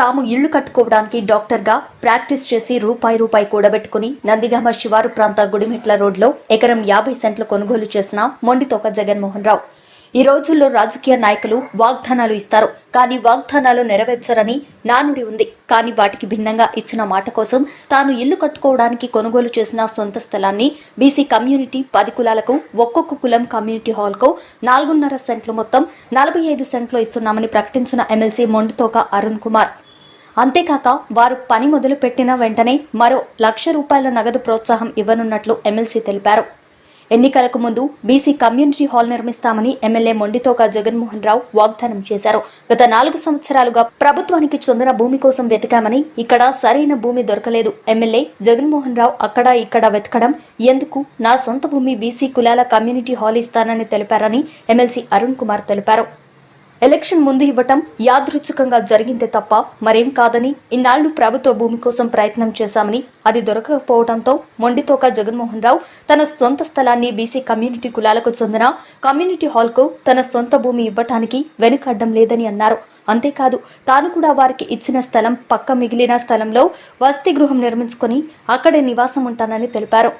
తాము ఇళ్ళు కట్టుకోవడానికి డాక్టర్గా ప్రాక్టీస్ చేసి రూపాయి రూపాయి కూడబెట్టుకుని నందిగామ శివారు ప్రాంత గుడిమెట్ల రోడ్లో ఎకరం యాభై సెంట్లు కొనుగోలు చేసిన మొండితోక జగన్మోహన్ రావు. ఈ రోజుల్లో రాజకీయ నాయకులు వాగ్దానాలు ఇస్తారు. కానీ వాగ్దానాలు నెరవేర్చరని నానుడి ఉంది. కానీ వాటికి భిన్నంగా ఇచ్చిన మాట కోసం తాను ఇల్లు కట్టుకోవడానికి కొనుగోలు చేసిన సొంత స్థలాన్ని బీసీ కమ్యూనిటీ పది కులాలకు ఒక్కొక్క కులం కమ్యూనిటీ హాల్కు నాలుగున్నర సెంట్లు మొత్తం నలభై ఐదు సెంట్లు ఇస్తున్నామని ప్రకటించిన ఎమ్మెల్సీ మొండితోక అరుణ్ కుమార్. అంతేకాక వారు పని మొదలుపెట్టిన వెంటనే మరో లక్ష రూపాయల నగదు ప్రోత్సాహం ఇవ్వనున్నట్లు ఎమ్మెల్సీ తెలిపారు. ఎన్నికలకు ముందు బీసీ కమ్యూనిటీ హాల్ నిర్మిస్తామని ఎమ్మెల్యే మొండితోక జగన్మోహన్ రావు వాగ్దానం చేశారు. గత నాలుగు సంవత్సరాలుగా ప్రభుత్వానికి చెందిన భూమి కోసం వెతికామని ఇక్కడ సరైన భూమి దొరకలేదు. ఎమ్మెల్యే జగన్మోహన్ రావు అక్కడ ఇక్కడ వెతకడం ఎందుకు? నా సొంత భూమి బీసీ కులాల కమ్యూనిటీ హాల్ ఇస్తానని తెలిపారని ఎమ్మెల్సీ అరుణ్ కుమార్ తెలిపారు. ఎలక్షన్ ముందు ఇవ్వటం యాదృచ్ఛికంగా జరిగిందే తప్ప మరేం కాదని ఇన్నాళ్ళు ప్రభుత్వ భూమి కోసం ప్రయత్నం చేశామని అది దొరకకపోవడంతో మొండితోక జగన్మోహన్ రావు తన సొంత స్థలాన్ని బీసీ కమ్యూనిటీ కులాలకు చెందిన కమ్యూనిటీ హాల్కు తన సొంత భూమి ఇవ్వటానికి వెనుకడ్డం లేదని అన్నారు. అంతేకాదు తాను కూడా వారికి ఇచ్చిన స్థలం పక్క మిగిలిన స్థలంలో వసతి గృహం నిర్మించుకొని అక్కడే నివాసం ఉంటానని తెలిపారు.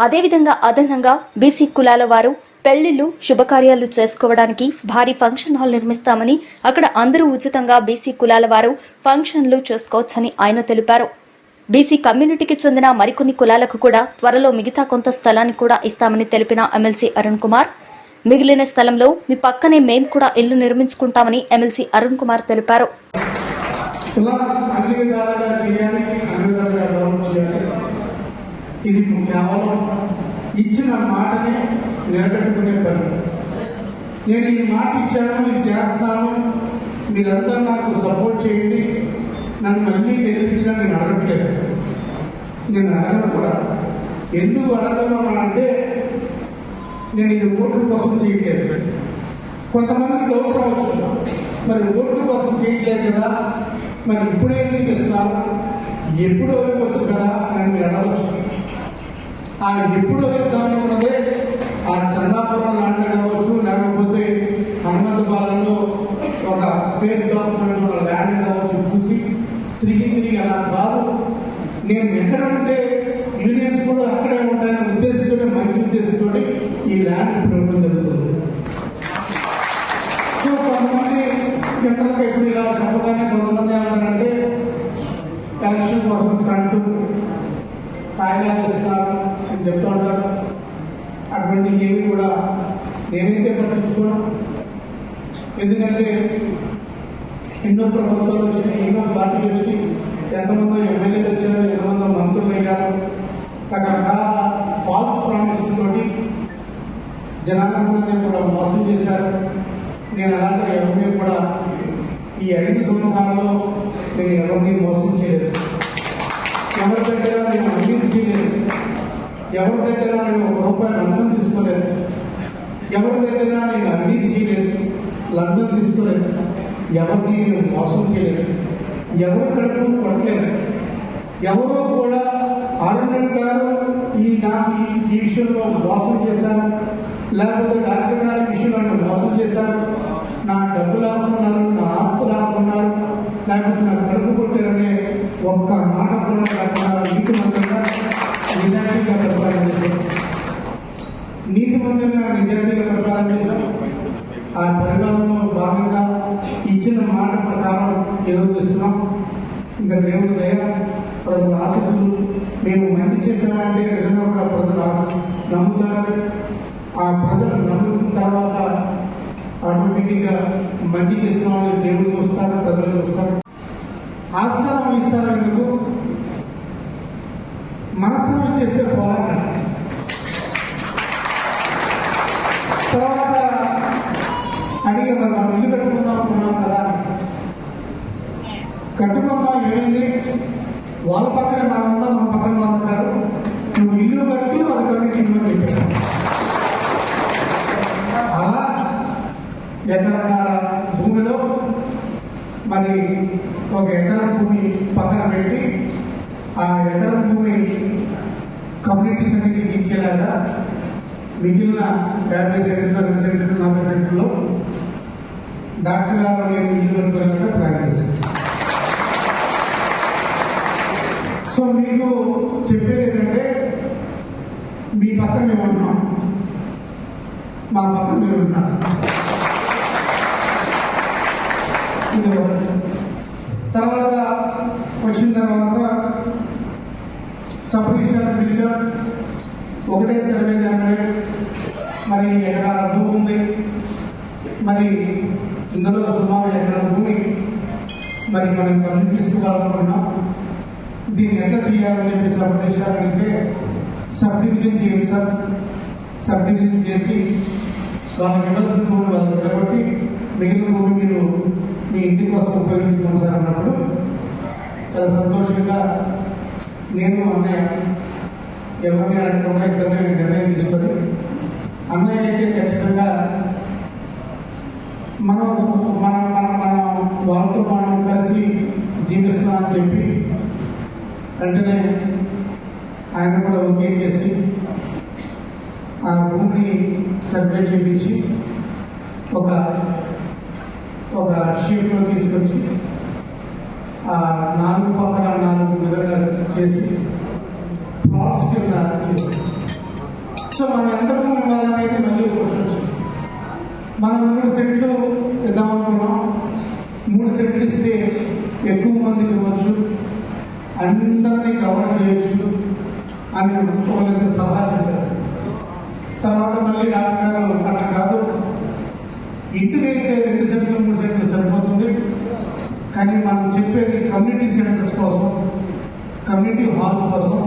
అదేవిధంగా అదనంగా బీసీ కులాల వారు పెళ్ళిళ్ళు శుభకార్యాలు చేసుకోవడానికి భారీ ఫంక్షన్ హాల్ నిర్మిస్తామని అక్కడ అందరూ ఉచితంగా బీసీ కులాల వారు ఫంక్షన్లు చేసుకోవచ్చని ఆయన తెలిపారు. బీసీ కమ్యూనిటీకి చెందిన మరికొన్ని కులాలకు కూడా త్వరలో మిగతా కొంత స్థలాన్ని కూడా ఇస్తామని తెలిపిన ఎమ్మెల్సీ అరుణ్ కుమార్. మిగిలిన స్థలంలో మీ పక్కనే మేం కూడా ఇల్లు నిర్మించుకుంటామని ఎమ్మెల్సీ అరుణ్ కుమార్ తెలిపారు. ఇది ఇచ్చిన మాటని నిలబెట్టుకునే పని. నేను ఈ మాట ఇచ్చాను ఇది చేస్తాను. మీరందరూ నాకు సపోర్ట్ చేయండి. నన్ను మళ్ళీ గెలిపించినా నేను అడగట్లేదు. నేను అడగను కూడా. ఎందుకు అడగను అంటే నేను ఇది ఓట్ల కోసం చేయట్లేదు. కొంతమందికి డౌట్ రావచ్చు మరి ఓట్ల కోసం చేయట్లేదు కదా. మరి ఇప్పుడే ఎందుకు ఇస్తున్నారు ఎప్పుడు ఇవ్వచ్చు కదా అని మీరు అడగవచ్చు ఆ ఎప్పుడు ఇద్దామని ఉన్నదే ఆ చందాపురం లాంటి కావచ్చు లేకపోతే హనుమంతపాలెంలో ఒక ఫేక్ గవర్నమెంట్ ల్యాండ్ కావచ్చు చూసి తిరిగి తిరిగి అలా కాదు. నేను ఎక్కడ ఉంటే యూనియన్స్ కూడా అక్కడే ఉంటాయనే ఉద్దేశంతో మంచి ఉద్దేశంతో ఈ ల్యాండ్ ప్రభుత్వం జరుగుతుంది. సో కొంతమంది జనరల్గా ఇప్పుడు ఇలా చెప్పగానే కొంతమంది ఏమంటారంటే ఎలక్షన్ కోసం ఫ్రంట్ తాయిలాలు ఇస్తున్నారు అని చెప్తూ ఉంటారు. అటువంటి ఏమి కూడా నేనైతే పట్టించుకోను. ఎందుకంటే ఎన్నో ప్రభుత్వాలు వచ్చినాయి ఎన్నో పార్టీలు వచ్చినాయి ఎంతమంది ఎమ్మెల్యేలు వచ్చారు ఎంతమంది మంత్రులు అయ్యారు. రకరకాల ఫాల్స్ ప్రామిస్ తోటి జనాలందరినీ కూడా మోసం చేశారు. నేను అలాగే ఎవరిని కూడా ఈ ఐదు సంవత్సరాల్లో నేను ఎవరిని మోసం చేయలేదు. ఎవరి దగ్గర నేను అవినీతి చేయలేదు. ఎవరి దగ్గర నేను ఒక రూపాయి లంచం తీసుకోలేదు? ఎవరి దగ్గర నేను అవినీతి చేయలేదు లంచం తీసుకోలేదు. ఎవరిని నేను మోసం చేయలేదు? ఎవరు కడుపు కొట్టలేదు? ఎవరో కూడా అరుణ్ గారు ఈ నాకు ఈ- విషయంలో మోసం చేశారు. లేకపోతే డాక్టర్ గారి విషయంలో నన్ను మోసం చేశారు. నా డబ్బు లాక్కున్నారు నా ఆస్తు లాక్కున్నారు. లేకపోతే నాకు కడుపు కొట్టారనే ఒక్క మాట కూడా లేకుండా నీతిమంతంగా నిజాయితీగా పరిపాలన చేశారు నీతిమంతంగా నిజాయితీగా పరిపాలన చేశారు ఆ పరిపాలనలో భాగంగా ఇచ్చిన మాట ప్రకారం ఈరోజు ఇంకా దేవుడు దయ ప్రజల ఆశీస్సులు. మేము మంచి చేశామంటే నిజంగా కూడా ప్రజలు ఆశ నమ్ముతారు ఆ ప్రజలు నమ్ముకున్న తర్వాత ఆటోమేటిక్గా మంచి చేస్తున్నామని దేవుడు చూస్తారు ప్రజలు చూస్తారు. ఆస్థానం ఇస్తారు ఎందుకు? మనస్థానం చేస్తే పోరాటం. తర్వాత అడిగే మనం ఇల్లు కట్టుకుందాం అనుకున్నాం కదా. కట్టుకున్నా ఏమైంది? వాళ్ళ పక్కనే మనం ఉందాం మన పక్కన వాళ్ళు ఉంటారు నువ్వు ఇల్లు కట్టి వాళ్ళ కమిటీ ఇల్లు అని అలా ఎకరన్నర భూమిలో మరి ఒక ఎకరం భూమి పక్కన పెట్టి ఆ ఎకరం భూమి కమ్యూనిటీస్ అన్నిటికీ ఇచ్చేలాగా మిగిలిన యాభై సెంట్లు రెండు సెంట్లు నలభై సెంట్లో డాక్టర్ గారు నేను ఇల్లు కట్టుకున్నట్టు ప్రాక్టీస్ మీకు చెప్పేది ఏంటంటే మీ పక్కన మేము ఉన్నాం. మా పక్కన మీరు ఉన్నారు. తర్వాత వచ్చిన తర్వాత సబ్ రిజిస్టర్ రిజిస్టర్ ఒకటే సెవెన్ హండ్రెడ్ మరి ఎకరాల భూమి ఉంది. మరి ఇందులో సుమారు ఎకరాల భూమి. మరి మనం కమ్యూనిటీస్ దీన్ని ఎట్లా చేయాలని చెప్పి సబ్ డివిజన్ అడిగితే సబ్ డివిజన్ చేయండి సార్ సబ్ డివిజన్ చేసి వాళ్ళకి ఇవ్వాల్సిన భూమి వాళ్ళకి కాబట్టి మిగిలిన భూమి మీరు మీ ఇంటి కోసం ఉపయోగించుకోండి సార్ అన్నప్పుడు చాలా సంతోషంగా నేను అన్నయ్య ఎవరిని అడగకుండా ఇద్దరిని నిర్ణయం తీసుకొని అన్నయ్య అయితే ఖచ్చితంగా మనం మనం మనం మనం వాళ్ళతో మనం కలిసి జీవిస్తున్నామని చెప్పి వెంటనే ఆయన కూడా ఓకే చేసి ఆ భూమిని సర్వే చేయించి ఒక ఒక షీట్లో తీసుకొచ్చి ఆ నాలుగు పక్కల నాలుగు విధంగా చేసి ప్లాట్స్ కింద చేసి. సో మనం ఎంత భూమి ఇవ్వాలనేది మళ్ళీ ఒక క్వశ్చన్ మనం మూడు సెట్లు ఇద్దామనుకున్నాం మూడు సెట్లు ఇస్తే ఎక్కువ మందికి ఇవ్వచ్చు. అందరినీ కవర్ చేయొచ్చు అని వాళ్ళకి సలహా చెప్పారు. తర్వాత మళ్ళీ డాక్టర్ గారు అట్లా కాదు ఇంటికైతే రెండు సెంట్లు మూడు సెంట్లు సరిపోతుంది. కానీ మనం చెప్పేది కమ్యూనిటీ సెంటర్స్ కోసం కమ్యూనిటీ హాల్ కోసం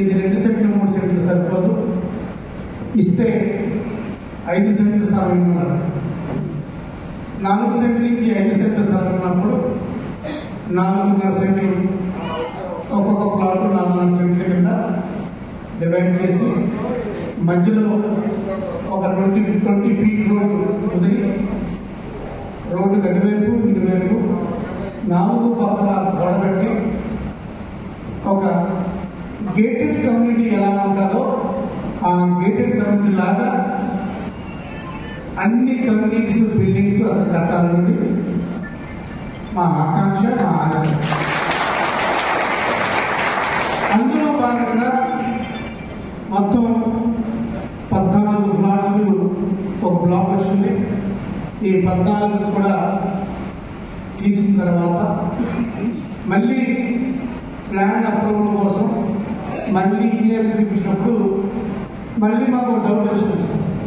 ఇది రెండు సెంట్లు మూడు సెంట్లు సరిపోదు. ఇస్తే ఐదు సెంట్లు స్థలం ఇవ్వమన్నారు. నాలుగు సెంట్లకి ఐదు సెంట్లు స్థలం ఉన్నప్పుడు నాలుగున్నర సెంట్లు ఒక్కొక్క ప్లాట్ నాలుగు సెంట్ల కింద డివైడ్ చేసి మధ్యలో ఒక ట్వంటీ ట్వంటీ ఫీట్ రోడ్డు కుదిరి రోడ్డు గడివైపు ఇటువైపు నాలుగు పక్కల గోడ పెట్టి ఒక గేటెడ్ కమ్యూనిటీ ఎలా ఉంటుందో ఆ గేటెడ్ కమ్యూనిటీ లాగా అన్ని కమ్యూనిటీస్ బిల్డింగ్స్ అక్కడ కట్టాలని మా ఆకాంక్ష మా ఆశ. మొత్తం పద్నాలుగు బ్లాక్స్ ఒక బ్లాక్ వచ్చింది. ఈ పద్నాలుగు కూడా తీసిన తర్వాత మళ్ళీ ప్లాన్ అప్రూవల్ కోసం మళ్ళీ ఈఎం చూపించినప్పుడు మళ్ళీ మాకు డౌట్ వచ్చింది.